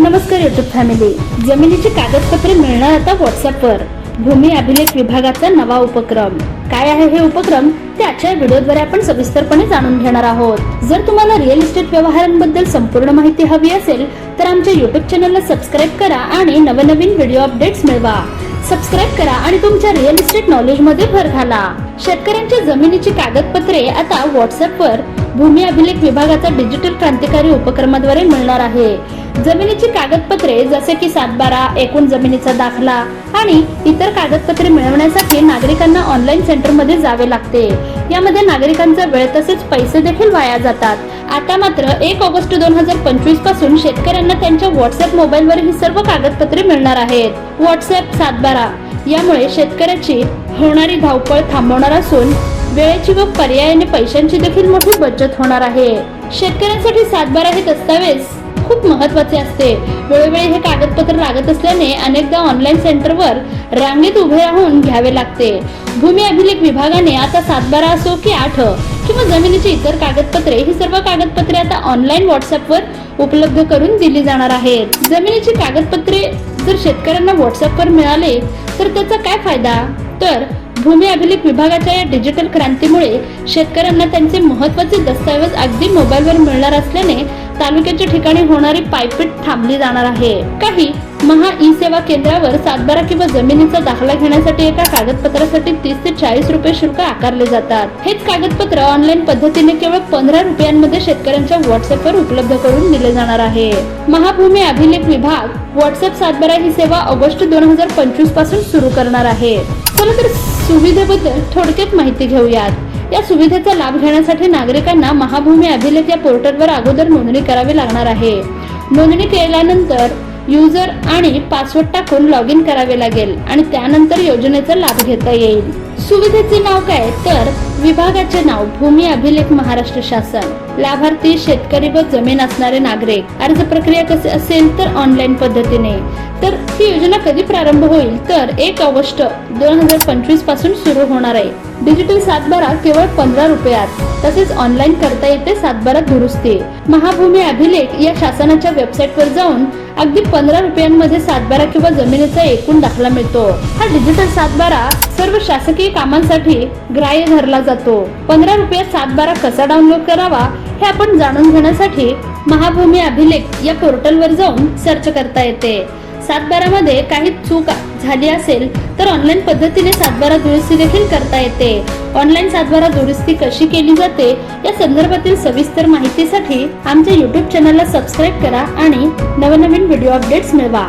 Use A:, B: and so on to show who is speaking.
A: नमस्कार YouTube family जमिनीची कागदपत्रे मिळणार आता व्हॉट्सअपवर भूमी अभिलेख विभागाचा नवा उपक्रम. काय आहे हे उपक्रम? ते आजच्या व्हिडिओद्वारे आपण सविस्तरपणे जाणून घेणार आहोत. जर तुम्हाला रिअल इस्टेट व्यवहारांबद्दल संपूर्ण माहिती हवी असेल तर आमच्या युट्यूब चॅनलला सबस्क्राईब करा आणि नवनवीन व्हिडिओ अपडेट्स मिळवा. सबस्क्राईब करा आणि तुमच्या रिअल इस्टेट नॉलेजमध्ये भर घाला. शेतकऱ्यांच्या जमिनीची कागदपत्रे आता व्हॉट्सअपवर भूमी अभिलेख विभागाचा डिजिटल क्रांतिकारी उपक्रमाद्वारे मिळणार आहे. जमिनीची कागदपत्रे जसे की सातबारा एकूण जमिनीचा दाखला आणि इतर कागदपत्रे मिळवण्यासाठी नागरिकांना ऑनलाईन सेंटरमध्ये जावे लागते. यामध्ये नागरिकांचा वेळ तसेच पैसे देखील वाया जातात. आता मात्र एक ऑगस्ट दोन हजार पंचवीसपासून शेतकऱ्यांना त्यांच्या व्हॉट्सअप मोबाईलवर ही सर्व कागदपत्रे मिळणार आहेत. व्हॉट्सअप सातबारा. यामुळे शेतकऱ्याची होणारी धावपळ थांबवणार असून वेळेची व पर्यायाने पैशांची देखील मोठी बचत होणार आहे. शेतकऱ्यांसाठी सातबारा हे दस्तावेज खूप महत्त्वाचे असते. वेळोवेळी हे कागदपत्र लागत असल्याने अनेकदा ऑनलाईन सेंटरवर रांगेत उभे राहून घ्यावे लागते. भूमी अभिलेख विभागाने आता सातबारा असो की आठ किंवा जमिनीची इतर कागदपत्रे ही सर्व कागदपत्रे आता ऑनलाईन व्हॉट्सअपवर उपलब्ध करून दिली जाणार आहेत. जमिनीची कागदपत्रे जर शेतकऱ्यांना व्हॉट्सअपवर मिळाले तर त्याचा काय फायदा? तर भूमी अभिलेख विभागाच्या या डिजिटल क्रांतीमुळे शेतकऱ्यांना त्यांचे महत्त्वाचे दस्तऐवज अगदी मोबाईलवर मिळणार असल्याने तालुक्याच्या ठिकाणी होणारी पायपीट थांबली जाणार आहे. काही महा ई सेवा केंद्रावर सातबारा किंवा जमिनीचा दाखला घेण्यासाठी एका कागदपत्रासाठी तीस ते चाळीस रुपये शुल्क आकारले जातात. हेच कागदपत्र ऑनलाईन पद्धतीने केवळ पंधरा रुपयांमध्ये शेतकऱ्यांच्या व्हॉट्सअपवर उपलब्ध करून दिले जाणार आहे. महाभूमी अभिलेख विभाग व्हॉट्सअप सातबारा ही सेवा ऑगस्ट दोन हजार पंचवीसपासून सुरू करणार आहे. चला तर सुविधेबद्दल थोडक्यात माहिती घेऊयात. या सुविधेचा लाभ घेण्यासाठी नागरिकांना महाभूमी अभिलेख या पोर्टलवर अगोदर नोंदणी करावी लागणार आहे. नोंदणी केल्यानंतर युजर आणि पासवर्ड टाकून लॉग इन करावे लागेल आणि त्यानंतर योजनेचा लाभ घेता येईल. सुविधेचे नाव काय तर विभागाचे नाव भूमी अभिलेख महाराष्ट्र शासन. लाभार्थी शेतकरी व जमीन असणारे नागरिक. अर्ज प्रक्रिया कसे असेल तर ऑनलाईन पद्धतीने. तर ही योजना कधी प्रारंभ होईल? तर एक ऑगस्ट दोन हजार पंचवीसपासून सुरू होणार आहे. डिजिटल सातबारा केवळ पंधरा रुपयात. तसेच ऑनलाईन करता येते सातबारा दुरुस्ती. महाभूमी अभिलेख या शासनाच्या वेबसाईटवर जाऊन अगदी पंधरा रुपयांमध्ये सातबारा किंवा जमिनीचा एकूण दाखला मिळतो. हा डिजिटल सातबारा सर्व शासकीय कामांसाठी ग्राह्य धरला जातो. पंधरा रुपयात सातबारा कसा डाउनलोड करावा हे आपण जाणून घेण्यासाठी महाभूमी अभिलेख या पोर्टलवर जाऊन सर्च करता येते. सातबारामध्ये काही चूक झाली असेल तर ऑनलाईन पद्धतीने सातबारा दुरुस्ती देखील करता येते. ऑनलाईन सातबारा दुरुस्ती कशी केली जाते या संदर्भातील सविस्तर माहितीसाठी आमच्या युट्यूब चॅनलला सबस्क्राईब करा आणि नवनवीन व्हिडिओ अपडेट्स मिळवा.